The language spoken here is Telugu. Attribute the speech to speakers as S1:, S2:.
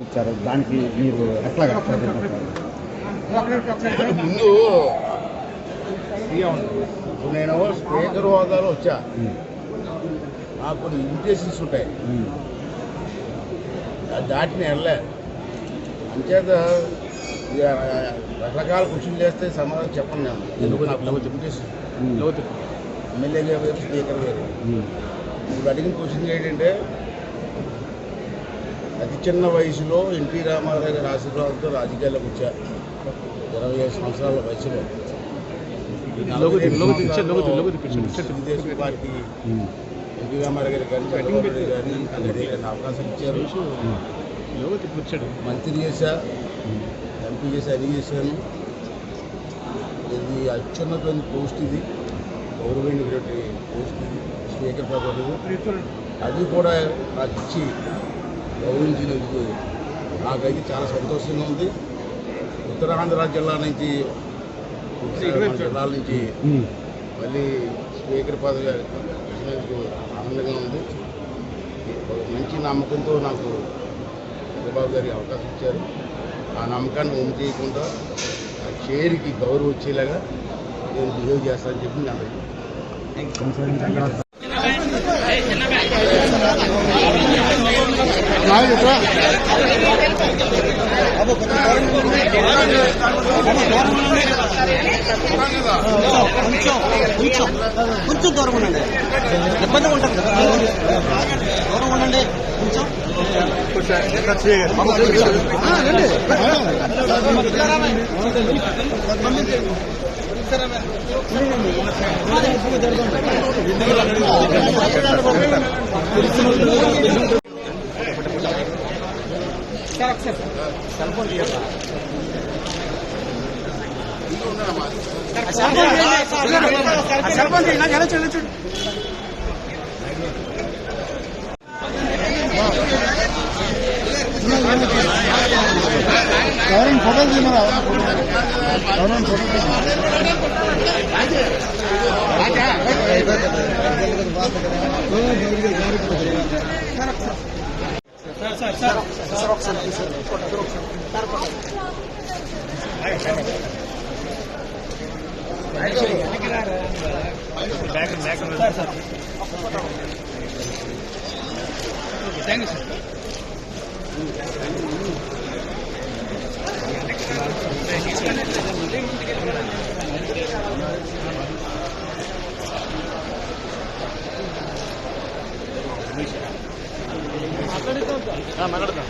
S1: ఇచ్చారు. దానికి మీరు ఎట్లా?
S2: ముందు నేను స్పీకర్ హోదాలో వచ్చా. నాకు కొన్ని ఇన్విటేషన్స్ ఉంటాయి. దాటిని వెళ్ళలే. అంచేత రకరకాల క్వశ్చన్ చేస్తే సమాధానం చెప్పను నేను. ఎందుకు నాకు ఇన్విటేషన్ ఎమ్మెల్యే గారు స్పీకర్ గారు. ఇప్పుడు అడిగిన క్వశ్చన్ ఏంటంటే అతి చిన్న వయసులో ఎన్టీ రామారావు గారి ఆశీర్వాదంతో రాజకీయాల్లోకి వచ్చా ఇరవై ఐదు సంవత్సరాల వయసులో. తెలుగుదేశం పార్టీ ఎన్టీ రామారావు గారి గారిని అవకాశం ఇచ్చారు. మంత్రి చేశా. ఎంపీ చేసి అన్ని చేశాను. ఇది అత్యున్నతమైన పోస్ట్ ఇది. గౌరవమైనటువంటి పోస్ట్ ఇది. స్పీకర్ పదవి అది కూడా ఇచ్చి గౌరవించినందుకు నాకైతే చాలా సంతోషంగా ఉంది. ఉత్తరాంధ్ర జిల్లా నుంచి జిల్లాల నుంచి మళ్ళీ స్పీకర్ పదవి ఆనందంగా ఉంది. మంచి నమ్మకంతో నాకు చంద్రబాబు గారి అవకాశం ఇచ్చారు. ఆ నమ్మకాన్ని ఒమ్ము చేయకుండా ఆ చైర్కి గౌరవం వచ్చేలాగా నేను బిహేవ్ చేస్తానని చెప్పి నా
S1: కొంచెం
S3: కొంచెం కొంచెం దూరం ఉండండి ఇబ్బంది ఉంటుంది కదా దూరం ఉండండి కొంచెం ఆ, రండి. సర్పంచ్ ఇలా వెళ్ళొచ్చు వెళ్ళొచ్చు
S1: ఎవరైనా ఫోటోలు తీయమరా? ఎవరైనా ఫోటో
S4: మాట్లాడదాం లోగో లోగో మాట్లాడతాం